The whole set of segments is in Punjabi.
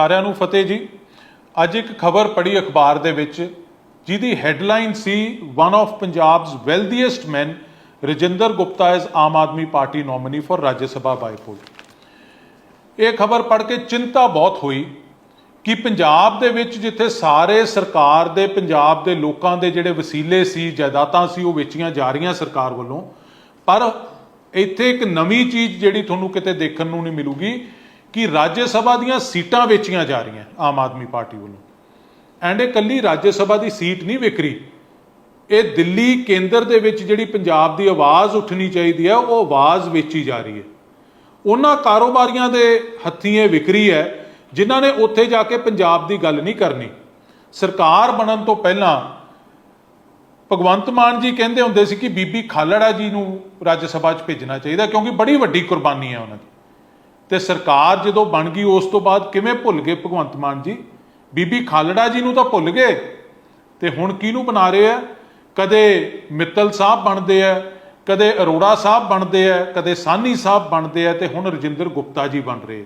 ਸਾਰਿਆਂ ਨੂੰ ਫਤਿਹ ਜੀ। ਅੱਜ ਇੱਕ ਖਬਰ ਪੜ੍ਹੀ ਅਖਬਾਰ ਦੇ ਵਿੱਚ, ਜਿਹਦੀ headline C one of Punjab's wealthiest man Rajinder Gupta is Aam Aadmi Party nominee for Rajya Sabha bypoll ਇਹ ਖਬਰ ਪੜ੍ਹ ਕੇ ਚਿੰਤਾ ਬਹੁਤ ਹੋਈ ਕਿ ਪੰਜਾਬ ਦੇ ਵਿੱਚ ਜਿੱਥੇ ਸਾਰੇ ਸਰਕਾਰ ਦੇ, ਪੰਜਾਬ ਦੇ ਲੋਕਾਂ ਦੇ ਜਿਹੜੇ ਵਸੀਲੇ ਸੀ, ਜਾਇਦਾਦਾਂ ਸੀ, ਉਹ ਵੇਚੀਆਂ ਜਾ ਰਹੀਆਂ ਸਰਕਾਰ ਵੱਲੋਂ, ਪਰ ਇੱਥੇ ਇੱਕ ਨਵੀਂ ਚੀਜ਼ ਜਿਹੜੀ ਤੁਹਾਨੂੰ ਕਿਤੇ ਦੇਖਣ ਨੂੰ ਨਹੀਂ ਮਿਲੂਗੀ ਕਿ ਰਾਜ ਸਭਾ ਦੀਆਂ ਸੀਟਾਂ ਵੇਚੀਆਂ ਜਾ ਰਹੀਆਂ ਆਮ ਆਦਮੀ ਪਾਰਟੀ ਵੱਲੋਂ। ਐਂਡ ਇਹ ਕੱਲੀ ਰਾਜ ਸਭਾ ਦੀ ਸੀਟ ਨਹੀਂ ਵਿਕਰੀ ਇਹ ਦਿੱਲੀ ਕੇਂਦਰ ਦੇ ਵਿੱਚ ਜਿਹੜੀ ਪੰਜਾਬ ਦੀ ਆਵਾਜ਼ ਉੱਠਣੀ ਚਾਹੀਦੀ ਹੈ, ਉਹ ਆਵਾਜ਼ ਵੇਚੀ ਜਾ ਰਹੀ ਹੈ। ਉਹਨਾਂ ਕਾਰੋਬਾਰੀਆਂ ਦੇ ਹੱਥੀਂ ਇਹ ਵਿਕਰੀ ਹੈ, ਜਿਨ੍ਹਾਂ ਨੇ ਉੱਥੇ ਜਾ ਕੇ ਪੰਜਾਬ ਦੀ ਗੱਲ ਨਹੀਂ ਕਰਨੀ। ਸਰਕਾਰ ਬਣਨ ਤੋਂ ਪਹਿਲਾਂ ਭਗਵੰਤ ਮਾਨ ਜੀ ਕਹਿੰਦੇ ਹੁੰਦੇ ਸੀ ਕਿ ਬੀਬੀ ਖਾਲੜਾ ਜੀ ਨੂੰ ਰਾਜ ਸਭਾ 'ਚ ਭੇਜਣਾ ਚਾਹੀਦਾ, ਕਿਉਂਕਿ ਬੜੀ ਵੱਡੀ ਕੁਰਬਾਨੀ ਹੈ ਉਹਨਾਂ ਦੀ। ਤੇ ਸਰਕਾਰ ਜਦੋਂ ਬਣ ਗਈ, ਉਸ ਤੋਂ ਬਾਅਦ ਕਿਵੇਂ ਭੁੱਲ ਗਏ ਭਗਵੰਤ ਮਾਨ ਜੀ? ਬੀਬੀ ਖਾਲੜਾ ਜੀ ਨੂੰ ਤਾਂ ਭੁੱਲ ਗਏ। ਤੇ ਹੁਣ ਕਿਹਨੂੰ ਬਣਾ ਰਹੇ ਆ? ਕਦੇ ਮਿੱਤਲ ਸਾਹਿਬ ਬਣਦੇ ਆ, ਕਦੇ ਅਰੋੜਾ ਸਾਹਿਬ ਬਣਦੇ ਆ, ਕਦੇ ਸਾਨੀ ਸਾਹਿਬ ਬਣਦੇ ਆ ਤੇ ਹੁਣ ਰਜਿੰਦਰ ਗੁਪਤਾ ਜੀ ਬਣ ਰਹੇ।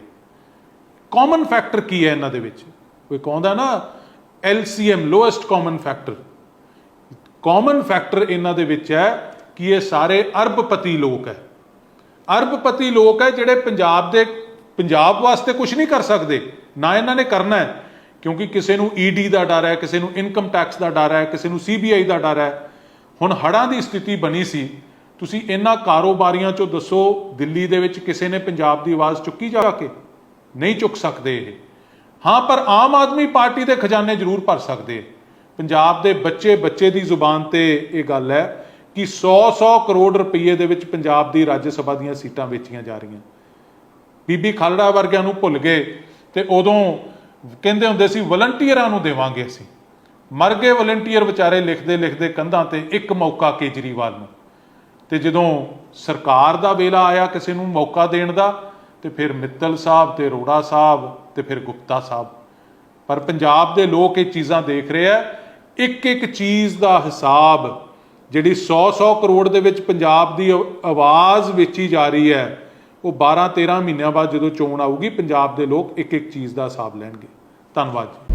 ਕਾਮਨ ਫੈਕਟਰ ਕੀ ਹੈ ਇਹਨਾਂ ਦੇ ਵਿੱਚ? ਕੋਈ ਕਹਿੰਦਾ ਨਾ LCM lowest common factor common factor ਇਹਨਾਂ ਦੇ ਵਿੱਚ ਹੈ ਕਿ ਇਹ ਸਾਰੇ ਅਰਬਪਤੀ ਲੋਕ ਹੈ। ਅਰਬਪਤੀ ਲੋਕ ਹੈ ਜਿਹੜੇ ਪੰਜਾਬ ਦੇ, ਪੰਜਾਬ ਵਾਸਤੇ ਕੁਝ ਨਹੀਂ ਕਰ ਸਕਦੇ, ਨਾ ਇਹਨਾਂ ਨੇ ਕਰਨਾ ਹੈ, ਕਿਉਂਕਿ ਕਿਸੇ ਨੂੰ ਈਡੀ ਦਾ ਡਰ ਹੈ, ਕਿਸੇ ਨੂੰ ਇਨਕਮ ਟੈਕਸ ਦਾ ਡਰ ਹੈ, ਕਿਸੇ ਨੂੰ ਸੀਬੀਆਈ ਦਾ ਡਰ ਹੈ। ਹੁਣ ਹੜਾਂ ਦੀ ਸਥਿਤੀ ਬਣੀ ਸੀ, ਤੁਸੀਂ ਇਹਨਾਂ ਕਾਰੋਬਾਰੀਆਂ ਚੋਂ ਦੱਸੋ, ਦਿੱਲੀ ਦੇ ਵਿੱਚ ਕਿਸੇ ਨੇ ਪੰਜਾਬ ਦੀ ਆਵਾਜ਼ ਚੁੱਕੀ ਜਾ ਕੇ? ਨਹੀਂ ਚੁੱਕ ਸਕਦੇ ਇਹ। ਹਾਂ, ਪਰ ਆਮ ਆਦਮੀ ਪਾਰਟੀ ਦੇ ਖਜ਼ਾਨੇ ਜ਼ਰੂਰ ਭਰ ਸਕਦੇ। ਪੰਜਾਬ ਦੇ ਬੱਚੇ ਬੱਚੇ ਦੀ ਜ਼ੁਬਾਨ ਤੇ ਇਹ ਗੱਲ ਹੈ ਕਿ 100-100 ਕਰੋੜ ਰੁਪਏ ਦੇ ਵਿੱਚ ਪੰਜਾਬ ਦੀ ਰਾਜ ਸਭਾ ਦੀਆਂ ਸੀਟਾਂ ਵੇਚੀਆਂ ਜਾ ਰਹੀਆਂ। ਬੀਬੀ ਖਾਲੜਾ ਵਰਗਿਆਂ ਨੂੰ ਭੁੱਲ ਗਏ ਤੇ ਉਦੋਂ ਕਹਿੰਦੇ ਹੁੰਦੇ ਸੀ, ਵਲੰਟੀਅਰਾਂ ਨੂੰ ਦੇਵਾਂਗੇ ਅਸੀਂ। ਮਰ ਗਏ ਵਲੰਟੀਅਰ ਵਿਚਾਰੇ ਲਿਖਦੇ ਲਿਖਦੇ ਕੰਧਾਂ ਤੇ ਇੱਕ ਮੌਕਾ ਕੇਜਰੀਵਾਲ ਨੂੰ। ਤੇ ਜਦੋਂ ਸਰਕਾਰ ਦਾ ਵੇਲਾ ਆਇਆ ਕਿਸੇ ਨੂੰ ਮੌਕਾ ਦੇਣ ਦਾ, ਤੇ ਫਿਰ ਮਿੱਤਲ ਸਾਹਿਬ ਤੇ ਰੋੜਾ ਸਾਹਿਬ ਤੇ ਫਿਰ ਗੁਪਤਾ ਸਾਹਿਬ। ਪਰ ਪੰਜਾਬ ਦੇ ਲੋਕ ਇਹ ਚੀਜ਼ਾਂ ਦੇਖ ਰਹੇ ਆ ਇੱਕ ਇੱਕ ਚੀਜ਼ ਦਾ ਹਿਸਾਬ ਜਿਹੜੀ 100-100 ਕਰੋੜ ਦੇ ਵਿੱਚ ਪੰਜਾਬ ਦੀ ਆਵ- ਆਵਾਜ਼ ਵੇਚੀ ਜਾ ਰਹੀ ਹੈ, ਉਹ 12-13 ਮਹੀਨਿਆਂ ਬਾਅਦ ਜਦੋਂ ਚੋਣ ਆਊਗੀ, ਪੰਜਾਬ ਦੇ ਲੋਕ ਇੱਕ ਇੱਕ ਚੀਜ਼ ਦਾ ਹਿਸਾਬ ਲੈਣਗੇ। ਧੰਨਵਾਦ ਜੀ।